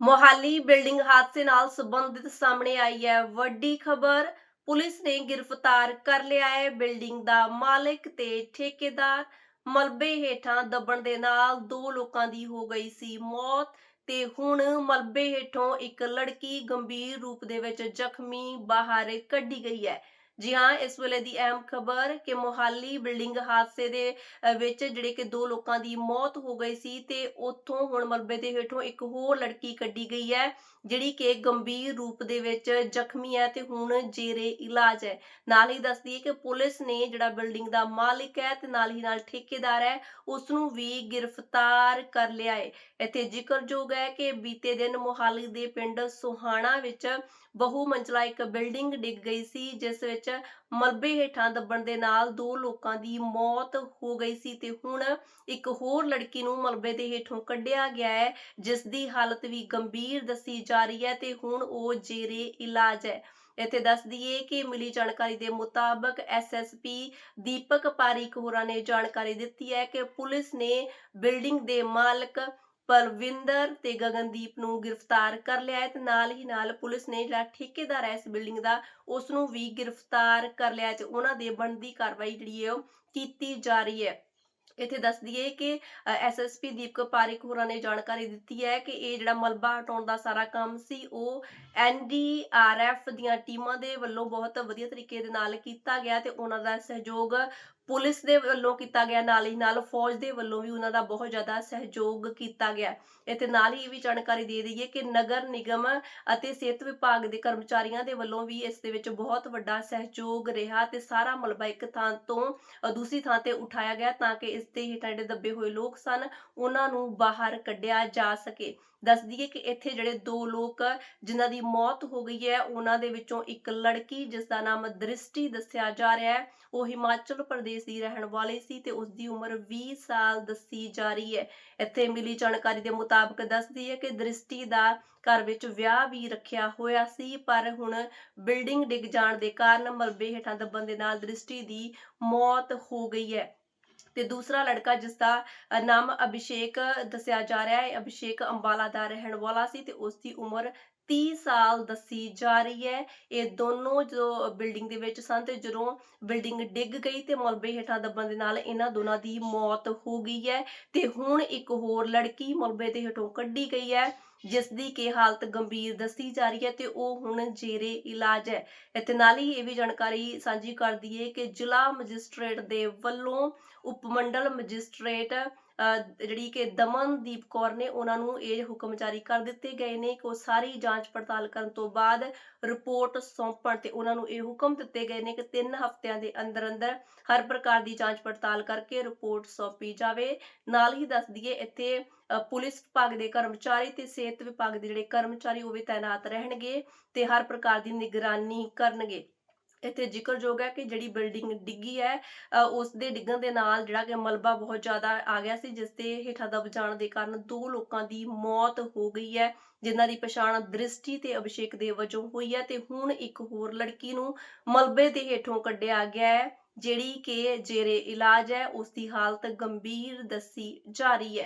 Mohali building ਹਾਦਸੇ ਨਾਲ ਸੰਬੰਧਿਤ ਸਾਹਮਣੇ ਆਈ ਹੈ। ਵੱਡੀ ਖਬਰ, ਪੁਲਿਸ ਨੇ ਗ੍ਰਿਫਤਾਰ ਕਰ ਲਿਆ ਹੈ। ਬਿਲਡਿੰਗ ਦਾ ਮਾਲਕ ਤੇ ਠੇਕੇਦਾਰ ਮਲਬੇ ਹੇਠਾਂ ਦੱਬਣ ਦੇ ਨਾਲ ਦੋ ਲੋਕਾਂ ਦੀ ਹੋ ਗਈ ਸੀ ਮੌਤ ਤੇ ਹੁਣ ਮਲਬੇ ਹੇਠੋਂ ਇੱਕ ਲੜਕੀ ਗੰਭੀਰ ਰੂਪ ਦੇ ਵਿੱਚ ਜ਼ਖਮੀ ਬਾਹਰ ਕੱਢੀ ਗਈ ਹੈ। ਜੀ ਹਾਂ, ਇਸ ਵੇਲੇ ਦੀ ਅਹਿਮ ਖਬਰ ਕਿ ਮੋਹਾਲੀ ਬਿਲਡਿੰਗ ਹਾਦਸੇ ਦੇ ਵਿੱਚ ਜਿਹੜੇ ਕਿ ਦੋ ਲੋਕਾਂ ਦੀ ਮੌਤ ਹੋ ਗਈ ਸੀ ਤੇ ਉੱਥੋਂ ਹੁਣ ਮਲਬੇ ਦੇ ਹੇਠੋਂ ਇੱਕ ਹੋਰ ਲੜਕੀ ਕੱਢੀ ਗਈ ਹੈ, ਜਿਹੜੀ ਕਿ ਗੰਭੀਰ ਰੂਪ ਦੇ ਵਿੱਚ ਜ਼ਖਮੀ ਹੈ ਤੇ ਹੁਣ ਜੇਰੇ ਇਲਾਜ ਹੈ। ਨਾਲ ਹੀ ਦੱਸਦੀ ਹੈ ਕਿ ਪੁਲਿਸ ਨੇ ਜਿਹੜਾ ਬਿਲਡਿੰਗ ਦਾ ਮਾਲਿਕ ਹੈ ਤੇ ਨਾਲ ਹੀ ਨਾਲ ਠੇਕੇਦਾਰ ਹੈ ਉਸ ਨੂੰ ਵੀ ਗ੍ਰਿਫਤਾਰ ਕਰ ਲਿਆ ਹੈ। ਇੱਥੇ ਜ਼ਿਕਰਯੋਗ ਹੈ ਕਿ ਬੀਤੇ ਦਿਨ ਮੋਹਾਲੀ ਦੇ ਪਿੰਡ ਸੋਹਾਣਾ ਵਿੱਚ ਬਹੁ ਮੰਜ਼ਲਾ ਇੱਕ ਬਿਲਡਿੰਗ ਡਿੱਗ ਗਈ ਸੀ, ਜਿਸ ਵਿੱਚ ਮਲਬੇ ਹੇਠਾਂ ਦੱਬਣ ਦੇ ਨਾਲ ਦੋ ਲੋਕਾਂ ਦੀ ਮੌਤ ਹੋ ਗਈ ਸੀ ਤੇ ਹੁਣ ਇੱਕ ਹੋਰ ਲੜਕੀ ਨੂੰ ਮਲਬੇ ਦੇ ਹੇਠੋਂ ਕੱਢਿਆ ਗਿਆ ਹੈ, ਜਿਸ ਦੀ ਹਾਲਤ ਵੀ ਗੰਭੀਰ ਦੱਸੀ ਜਾ ਰਹੀ ਹੈ ਤੇ ਹੁਣ ਉਹ ਜੇਰੇ ਇਲਾਜ ਹੈ। ਇੱਥੇ ਦੱਸ ਦਈਏ ਕਿ ਮਿਲੀ ਜਾਣਕਾਰੀ ਦੇ ਮੁਤਾਬਕ ਐਸਐਸਪੀ ਦੀਪਕ ਪਾਰੀਕ ਹੋਰਾਂ ਨੇ ਜਾਣਕਾਰੀ ਦਿੱਤੀ ਹੈ ਕਿ ਪੁਲਿਸ ਨੇ ਬਿਲਡਿੰਗ ਦੇ ਮਾਲਕ ਪਰਵਿੰਦਰ ਤੇ ਗਗਨਦੀਪ ਨੂੰ ਗ੍ਰਿਫਤਾਰ ਕਰ ਲਿਆ ਹੈ ਤੇ ਨਾਲ ਹੀ ਨਾਲ ਪੁਲਿਸ ਨੇ ਜਿਹੜਾ ਠੇਕੇਦਾਰ ਹੈ ਇਸ ਬਿਲਡਿੰਗ ਦਾ ਉਸ ਨੂੰ ਵੀ ਗ੍ਰਿਫਤਾਰ ਕਰ ਲਿਆ ਤੇ ਉਹਨਾਂ ਦੇ ਬਣਦੀ ਕਾਰਵਾਈ ਜਿਹੜੀ ਹੈ ਉਹ ਕੀਤੀ ਜਾ ਰਹੀ ਹੈ। ਇੱਥੇ ਦੱਸ ਦਈਏ ਕਿ ਐਸਐਸਪੀ ਦੀਪਕ ਪਾਰਿਕ ਹੋਰਾਂ ਨੇ ਜਾਣਕਾਰੀ ਦਿੱਤੀ ਹੈ ਕਿ ਇਹ ਜਿਹੜਾ ਮਲਬਾ ਹਟਾਉਣ ਦਾ ਸਾਰਾ ਕੰਮ ਸੀ, ਉਹ ਐਨਡੀਆਰਐਫ ਦੀਆਂ ਟੀਮਾਂ ਦੇ ਵੱਲੋਂ ਬਹੁਤ ਵਧੀਆ ਤਰੀਕੇ ਦੇ ਨਾਲ ਕੀਤਾ ਗਿਆ ਤੇ ਉਹਨਾਂ ਦਾ ਸਹਿਯੋਗ ਪੁਲਿਸ ਦੇ ਵੱਲੋਂ ਕੀਤਾ ਗਿਆ, ਨਾਲ ਹੀ ਨਾਲ ਫੌਜ ਦੇ ਵੱਲੋਂ ਵੀ ਉਹਨਾਂ ਦਾ ਬਹੁਤ ਜ਼ਿਆਦਾ ਸਹਿਯੋਗ ਕੀਤਾ ਗਿਆ। ਇੱਥੇ ਨਾਲ ਹੀ ਇਹ ਵੀ ਜਾਣਕਾਰੀ ਦੇ ਦਈਏ ਕਿ ਨਗਰ ਨਿਗਮ ਅਤੇ ਸਿਹਤ ਵਿਭਾਗ ਦੇ ਕਰਮਚਾਰੀਆਂ ਦੇ ਵੱਲੋਂ ਵੀ ਇਸ ਦੇ ਵਿੱਚ ਬਹੁਤ ਵੱਡਾ ਸਹਿਯੋਗ ਰਿਹਾ ਤੇ ਸਾਰਾ ਮਲਬਾ ਇੱਕ ਥਾਂ ਤੋਂ ਦੂਸਰੀ ਥਾਂ ਤੇ ਉਠਾਇਆ ਗਿਆ ਤਾਂ ਕਿ ਇਸ ਦੇ ਹੇਠਾਂ ਜਿਹੜੇ ਦੱਬੇ ਹੋਏ ਲੋਕ ਸਨ, ਉਹਨਾਂ ਨੂੰ ਬਾਹਰ ਕੱਢਿਆ ਜਾ ਸਕੇ। ਦੱਸ ਦਈਏ ਕਿ ਇੱਥੇ ਜਿਹੜੇ ਦੋ ਲੋਕ ਜਿਨ੍ਹਾਂ ਦੀ ਮੌਤ ਹੋ ਗਈ ਹੈ, ਉਹਨਾਂ ਦੇ ਵਿੱਚੋਂ ਇੱਕ ਲੜਕੀ ਜਿਸ ਦਾ ਨਾਮ ਦ੍ਰਿਸ਼ਟੀ ਦੱਸਿਆ ਜਾ ਰਿਹਾ ਹੈ, ਉਹ ਹਿਮਾਚਲ ਪ੍ਰਦੇਸ਼ ਦੀ ਰਹਿਣ ਵਾਲੀ ਸੀ ਤੇ ਉਸ ਦੀ ਉਮਰ 20 ਸਾਲ ਦੱਸੀ ਜਾ ਰਹੀ ਹੈ। ਇੱਥੇ ਮਿਲੀ ਜਾਣਕਾਰੀ ਦੇ ਮੁਤਾਬਕ ਦੱਸਦੀ ਹੈ ਕਿ ਦ੍ਰਿਸ਼ਟੀ ਦਾ ਘਰ ਵਿੱਚ ਵਿਆਹ ਵੀ ਰੱਖਿਆ ਹੋਇਆ ਸੀ, ਪਰ ਹੁਣ ਬਿਲਡਿੰਗ ਡਿੱਗ ਜਾਣ ਦੇ ਕਾਰਨ ਮਲਬੇ ਹੇਠਾਂ ਦੱਬਣ ਦੇ ਨਾਲ ਦ੍ਰਿਸ਼ਟੀ ਦੀ ਮੌਤ ਹੋ ਗਈ ਹੈ। ਤੇ ਦੂਸਰਾ ਲੜਕਾ ਜਿਸ ਦਾ ਨਾਮ ਅਭਿਸ਼ੇਕ ਦੱਸਿਆ ਜਾ ਰਿਹਾ ਹੈ। ਅਭਿਸ਼ੇਕ ਅੰਬਾਲਾ ਦਾ ਰਹਿਣ ਵਾਲਾ ਸੀ ਤੇ ਉਸ ਦੀ ਉਮਰ 30 ਸਾਲ ਦੱਸੀ ਜਾ ਰਹੀ ਹੈ। ਇਹ ਦੋਨੋਂ ਜੋ ਬਿਲਡਿੰਗ ਦੇ ਵਿੱਚ ਸਨ ਤੇ ਜਦੋਂ ਬਿਲਡਿੰਗ ਡਿੱਗ ਗਈ ਤੇ ਮਲਬੇ ਹੇਠਾਂ ਦੱਬਣ ਦੇ ਨਾਲ ਇਹਨਾਂ ਦੋਨਾਂ ਦੀ ਮੌਤ ਹੋ ਗਈ ਹੈ ਤੇ ਹੁਣ ਇੱਕ ਹੋਰ ਲੜਕੀ ਮਲਬੇ ਦੇ ਹੇਠੋਂ ਕੱਢੀ ਗਈ ਹੈ ਜਿਸ ਦੀ ਕਿ ਹਾਲਤ ਗੰਭੀਰ ਦੱਸੀ ਜਾ ਰਹੀ ਹੈ ਤੇ ਉਹ ਹੁਣ ਜੇਰੇ ਇਲਾਜ ਹੈ। ਇੱਥੇ ਨਾਲ ਹੀ ਇਹ ਵੀ ਜਾਣਕਾਰੀ ਸਾਂਝੀ ਕਰ ਦਈਏ ਕਿ ਜ਼ਿਲ੍ਹਾ ਮੈਜਿਸਟ੍ਰੇਟ ਦੇ ਵੱਲੋਂ ਉਪਮੰਡਲ ਮੈਜਿਸਟ੍ਰੇਟ ਅ, ਜਿਹੜੀ ਕਿ ਦਮਨਦੀਪ ਕੌਰ ਨੇ ਉਹਨਾਂ ਨੂੰ ਇਹ ਹੁਕਮ ਜਾਰੀ ਕਰ ਦਿੱਤੇ ਗਏ ਨੇ ਕਿ ਉਹ ਸਾਰੀ ਜਾਂਚ ਪੜਤਾਲ ਕਰਨ ਤੋਂ ਬਾਅਦ ਰਿਪੋਰਟ ਸੌਂਪਣ ਤੇ ਉਹਨਾਂ ਨੂੰ ਇਹ ਹੁਕਮ ਦਿੱਤੇ ਗਏ ਨੇ ਕਿ 3 ਹਫ਼ਤਿਆਂ ਦੇ ਅੰਦਰ ਅੰਦਰ ਹਰ ਪ੍ਰਕਾਰ ਦੀ ਜਾਂਚ ਪੜਤਾਲ ਕਰਕੇ ਰਿਪੋਰਟ ਸੌਂਪੀ ਜਾਵੇ। ਨਾਲ ਹੀ ਦੱਸ ਦਈਏ, ਇੱਥੇ ਪੁਲਿਸ ਵਿਭਾਗ ਦੇ ਕਰਮਚਾਰੀ ਤੇ ਸਿਹਤ ਵਿਭਾਗ ਦੇ ਜਿਹੜੇ ਕਰਮਚਾਰੀ ਉਹ ਵੀ ਤਾਇਨਾਤ ਰਹਿਣਗੇ ਤੇ ਹਰ ਪ੍ਰਕਾਰ ਦੀ ਨਿਗਰਾਨੀ ਕਰਨਗੇ। ਇੱਥੇ ਜ਼ਿਕਰਯੋਗ ਹੈ ਕਿ ਜਿਹੜੀ ਬਿਲਡਿੰਗ ਡਿੱਗੀ ਹੈ ਉਸ ਦੇ ਡਿੱਗਣ ਦੇ ਨਾਲ ਜਿਹੜਾ ਕਿ ਮਲਬਾ ਬਹੁਤ ਜ਼ਿਆਦਾ ਆ ਗਿਆ ਸੀ, ਜਿਸ ਦੇ ਹੇਠਾਂ ਦਬ ਜਾਣ ਦੇ ਕਾਰਨ ਦੋ ਲੋਕਾਂ ਦੀ ਮੌਤ ਹੋ ਗਈ ਹੈ, ਜਿਨ੍ਹਾਂ ਦੀ ਪਛਾਣ ਦ੍ਰਿਸ਼ਟੀ ਤੇ ਅਭਿਸ਼ੇਕ ਦੇ ਵਜੋਂ ਹੋਈ ਹੈ ਤੇ ਹੁਣ ਇੱਕ ਹੋਰ ਲੜਕੀ ਨੂੰ ਮਲਬੇ ਦੇ ਹੇਠੋਂ ਕੱਢਿਆ ਗਿਆ ਹੈ, ਜਿਹੜੀ ਕਿ ਜੇਰੇ ਇਲਾਜ ਹੈ, ਉਸ ਦੀ ਹਾਲਤ ਗੰਭੀਰ ਦੱਸੀ ਜਾ ਰਹੀ ਹੈ।